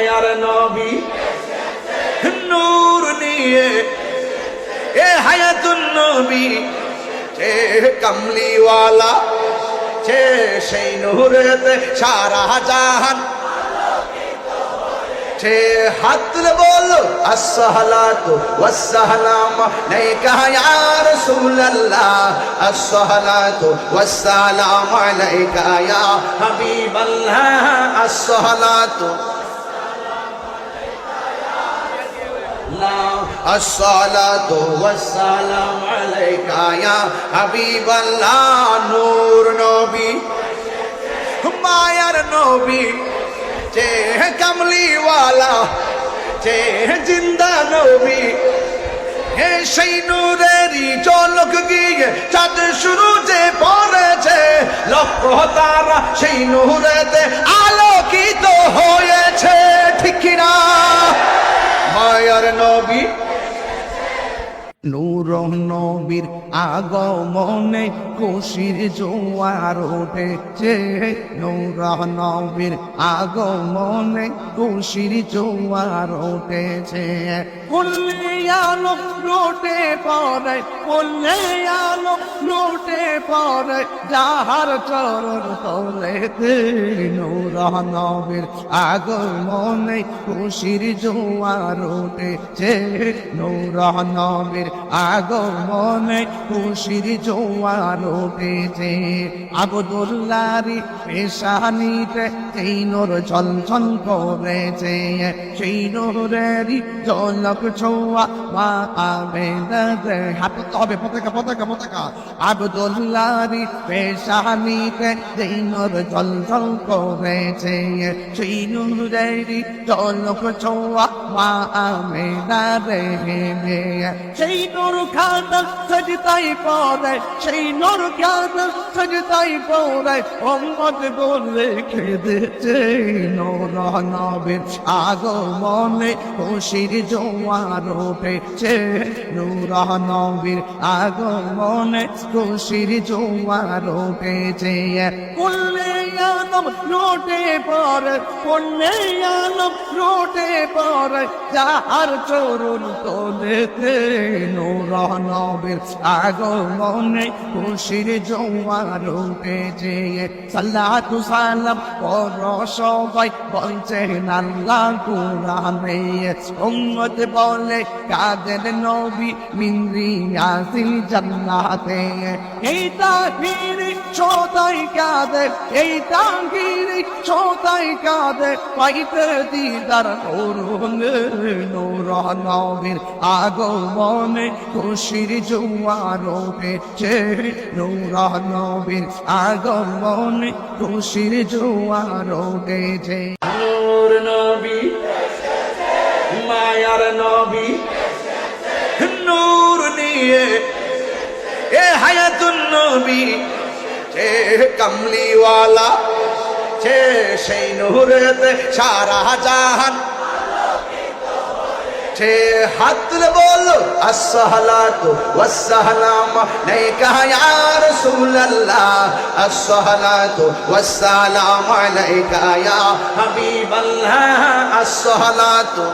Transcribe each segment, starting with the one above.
মায়ার নবী নূর নিয়ে এ হায়াতুন নবী ছে কমলিওয়ালা ছে সেই নূরেতে সারা জাহান। ছে হাত বলো, আসসালাতু ওয়াসসালাম আলাইকা ইয়া রাসূলুল্লাহ, আসসালাতু ওয়াসসালাম আলাইকা ইয়া হাবিবাল্লাহ, আসসালাতু الصلاة والسلام عليك يا حبيب الله نور نبي মায়ার নবী চে কামলিওয়ালা চে জিন্দা নবী হে সেই নূরেরই চলক গিয়ে চাঁদ শুরু যে পড়েছে লক্ষ তারা সেই নূরেতে আলোকিত হয়েছে ঠিক না মায়ার নবী নূর নবীর আগমনে খুশির জোয়ার উঠেছে। নূর নবীর আগমনে খুশির জোয়ার উঠেছে। আলো লোটে পরে আলো লোটে পরে যাহার চরণ তলেতে নূর নবীর আগমনে খুশির জোয়ার উঠেছে। নূর নবীর আগমনে খুশির জোয়ার উঠেছে। আবদুল্লারি পেশানিতে সেই নোর ঝলঝল করেছে। সেই নোরেরই জলক ছোয়া মা আবেদে হাত। তবে পতাকা পতাকা পতাকা। আবদুল্লারি পেশানিতে সেই নোর ঝলঝল করেছে। সেই নোরেরই জলক ছোয়া মা আবেদে সেই নোর খাতা সজতাই পরে, সেই সজতাই পরে অম্মদ বলে খেদেছে আগমনে, খুশির জোয়ার উঠেছে নবীর আগমনে, খুশির জোয়ার উঠেছে। কুল্লে আলম লোটে পরে আলম লোটে পরে যাহার চরণ তোলেতে নূর নবীর আগমনে খুশির জোয়ার উঠেছে। সাল্লাতু সালাম পর সবাই বলছেন আল্লাহ কুরআনে উম্মত বলে কাদের নবী আসিল জান্নাতে? এই তাহির ছোটাই কাদের এই তাহির ছোটাই কাদের পাইতে দিদার করুন নূর নবীর আগমনে, খুশির জোয়ার উঠেছে নূর নবীর আগমনে, খুশির জোয়ার উঠেছে নূর নবী মায়ার নবী, নূর নিয়ে এ হায়াতুন নবী ছে কমলিওয়ালা ছে সেই নূরেতে সারা জাহান। ছে হাত তুলে বলো, আসসালাতু ওয়াসসালাম আলাইকা ইয়া রাসূলুল্লাহ, আসসালাতু ওয়াসসালাম আলাইকা ইয়া হাবিবাল্লাহ, আসসালাতু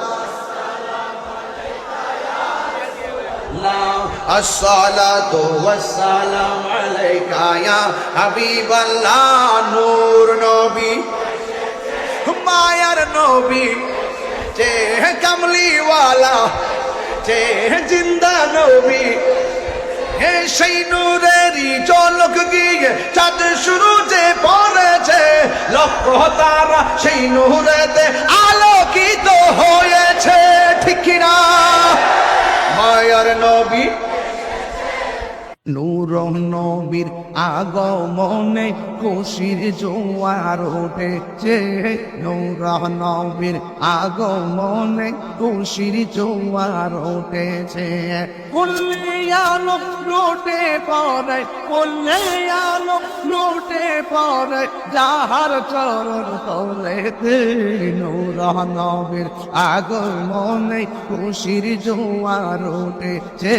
الصلاة والسلام عليك يا حبيب الله نور نبي মায়ার নবী চে কামলিওয়ালা চে জিন্দা নবী হে সেই নূরেরই চলক গিয়ে চাঁদ শুরু যে পড়েছে লক্ষ তারা সেই নূরেতে আলোকিত নূর নবীর আগমনে খুশির জোয়ার উঠেছে। নূর নবীর আগমনে খুশির জোয়ার উঠেছে। কুল্লে আলো লোটে পরে কুল্লে আলো লোটে পরে যাহার চরণ তলেতে নূর নবীর আগমনে খুশির জোয়ার উঠেছে।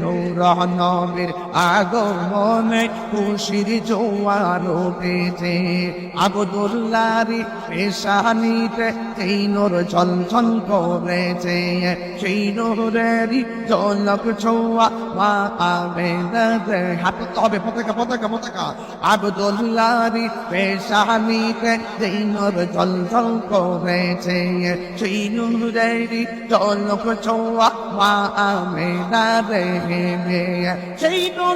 নূর নবীর আগমনে খুশির জোয়ার উঠেছে। আবদুল্লারি পেশানিতে সেই নোর চল করেছে। সেই নোরেরই জলক ছোয়া মা আবেদে হাতে তবে, পতাকা পতাকা পতাকা। আবদুল্লারি পেশানিতে সেই নোর জল করেছে। সেই নোরেরই জলক ছোয়া মা আবেদে সেই নোর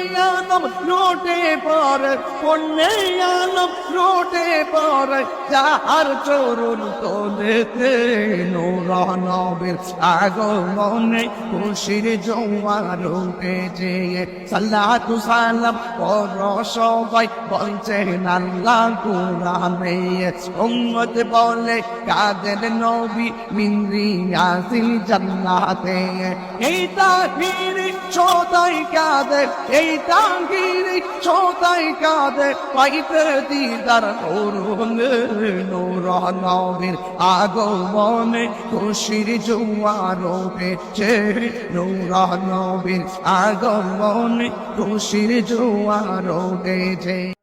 আলম লোটে পর কুল্লে আলম লোটে পর যাহার চরণ তোলেতে নূর নবীর আগমনে খুশির জোয়ার উঠেছে সাল্লাতু সালাম পর সবাই বলছেন আল্লাহ কোরআনে, উম্মত বলে কাদের নবী মিন্দি আসিল জান্নাতে? এই তাকবীর সদাই কাদের? এই তাঙ্গির সদাই কাদের? পাইতে দিদার করুন নৌরানবীর নবীর আগমনে, খুশির জোয়ার উঠেছে নৌরানবীর নবীর আগমনে, খুশির জোয়ার উঠেছে